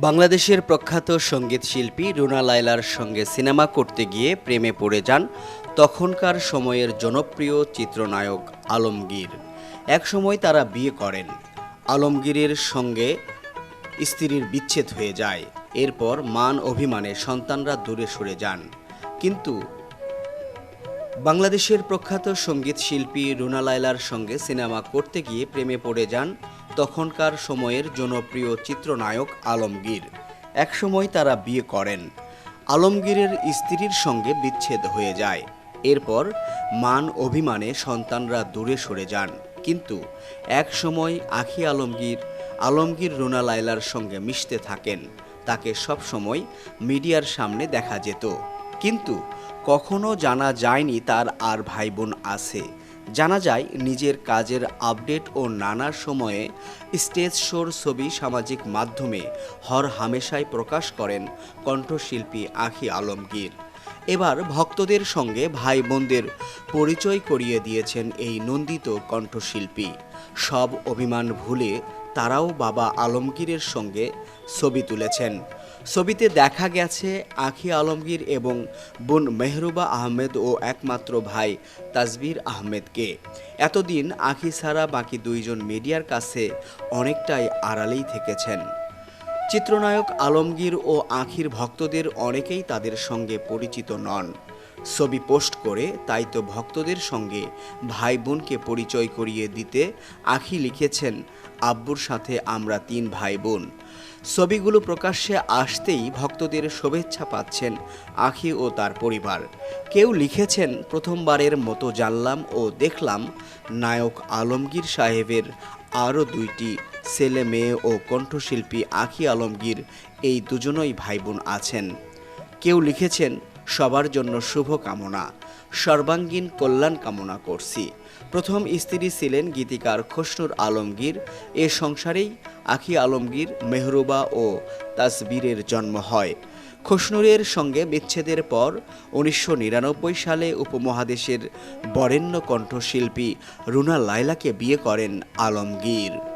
বাংলাদেশের প্রখ্যাত সংগীত শিল্পী রুনা লায়লার সঙ্গে সিনেমা করতে গিয়ে প্রেমে পড়ে যান তখনকার সময়ের জনপ্রিয় চিত্রনায়ক আলমগীর। একসময় তারা বিয়ে করেন। আলমগীরের সঙ্গে স্ত্রীর বিচ্ছেদ হয়ে যায়। এরপর মান অভিমানে সন্তানরা দূরে সরে যান। কিন্তু বাংলাদেশের প্রখ্যাত সংগীত শিল্পী রুনা লায়লার সঙ্গে সিনেমা করতে গিয়ে প্রেমে পড়ে যান তখনকার সময়ের জনপ্রিয় চিত্রনায়ক আলমগীর। একসময় তারা বিয়ে করেন। আলমগীরের স্ত্রীর সঙ্গে বিচ্ছেদ হয়ে যায়। এরপর মান অভিমানে সন্তানরা দূরে সরে যান। কিন্তু এক সময় আখি আলমগীর আলমগীর রুনা লায়লার সঙ্গে মিশতে থাকেন। তাকে সব সময় মিডিয়ার সামনে দেখা যেত। কিন্তু কখনো জানা যায়নি তার আর ভাই বোন আছে। জানা যায়, নিজের কাজের আপডেট ও নানা সময়ে স্টেজ শোর ছবি সামাজিক মাধ্যমে হর হামেশায় প্রকাশ করেন কণ্ঠশিল্পী আখি আলমগীর। এবার ভক্তদের সঙ্গে ভাই বোনদের পরিচয় করিয়ে দিয়েছেন এই নন্দিত কণ্ঠশিল্পী। সব অভিমান ভুলে তারাও বাবা আলমগীরের সঙ্গে ছবি তুলেছেন। ছবিতে দেখা গেছে আখি আলমগীর এবং বোন মেহরুবা আহমেদ ও একমাত্র ভাই তাজবির আহমেদকে। এতদিন আখি ছাড়া বাকি দুইজন মিডিয়ার কাছে অনেকটাই আড়ালেই থেকেছেন। চিত্রনায়ক আলমগীর ও আখির ভক্তদের অনেকেই তাদের সঙ্গে পরিচিত নন। ছবি পোস্ট করে তাই তো ভক্তদের সঙ্গে ভাই বোনকে পরিচয় করিয়ে দিতে আখি লিখেছেন আব্বুর সাথে আমরা তিন ভাই বোন ছবিগুলো প্রকাশ্যে আসতেই ভক্তদের শুভেচ্ছা পাচ্ছেন আখি ও তার পরিবার। কেউ লিখেছেন, প্রথমবারের মতো জানলাম ও দেখলাম নায়ক আলমগীর সাহেবের আরও দুইটি ছেলে মেয়ে ও কণ্ঠশিল্পী আখি আলমগীর, এই দুজনই ভাই বোন আছেন। কেউ লিখেছেন সবার জন্য শুভ কামনা। সর্বাঙ্গীন কল্যাণ কামনা করছি। প্রথম স্ত্রী ছিলেন গীতিকার খসরুর আলমগীর। এ সংসারেই আখি আলমগীর, মেহরুবা ও তাসবীরের জন্ম হয়। খসনুরের সঙ্গে বিচ্ছেদের পর উনিশশো নিরানব্বই সালে উপমহাদেশের বরেণ্য কণ্ঠশিল্পী রুনা লায়লাকে বিয়ে করেন আলমগীর।